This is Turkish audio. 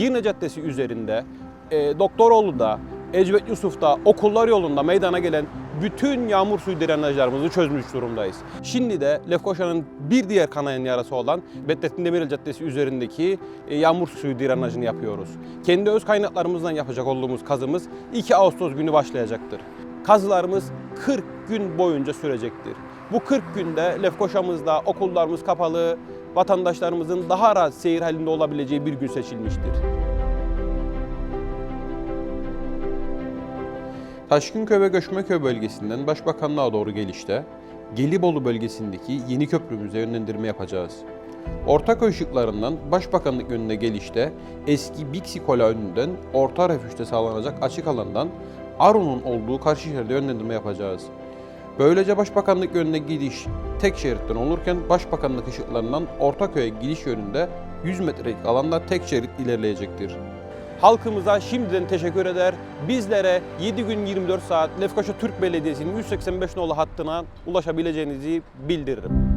Girne Caddesi üzerinde, e, Doktoroğlu'da, Ecevit Yusuf'ta, okullar yolunda meydana gelen bütün yağmur suyu drenajlarımızı çözmüş durumdayız. Şimdi de Lefkoşa'nın bir diğer kanayan yarası olan Bedrettin Demirel Caddesi üzerindeki e, yağmur suyu drenajını yapıyoruz. Kendi öz kaynaklarımızdan yapacak olduğumuz kazımız 2 Ağustos günü başlayacaktır. Kazılarımız 40 gün boyunca sürecektir. Bu 40 günde Lefkoşa'mızda okullarımız kapalı, vatandaşlarımızın daha rahat seyir halinde olabileceği bir gün seçilmiştir. Taşkınköy ve Göçmeköy bölgesinden Başbakanlığa doğru gelişte Gelibolu bölgesindeki yeni köprümüze yönlendirme yapacağız. Ortaköy ışıklarından Başbakanlık yönüne gelişte eski Bixi Kola önünden orta refüjde sağlanacak açık alandan Arun'un olduğu karşı şeride yönlendirme yapacağız. Böylece Başbakanlık yönüne gidiş tek şeritten olurken Başbakanlık ışıklarından Ortaköy'e gidiş yönünde 100 metrelik alanda tek şerit ilerleyecektir. Halkımıza şimdiden teşekkür eder. Bizlere 7 gün 24 saat Lefkoşa Türk Belediyesi'nin 185 nolu hattına ulaşabileceğinizi bildiririm.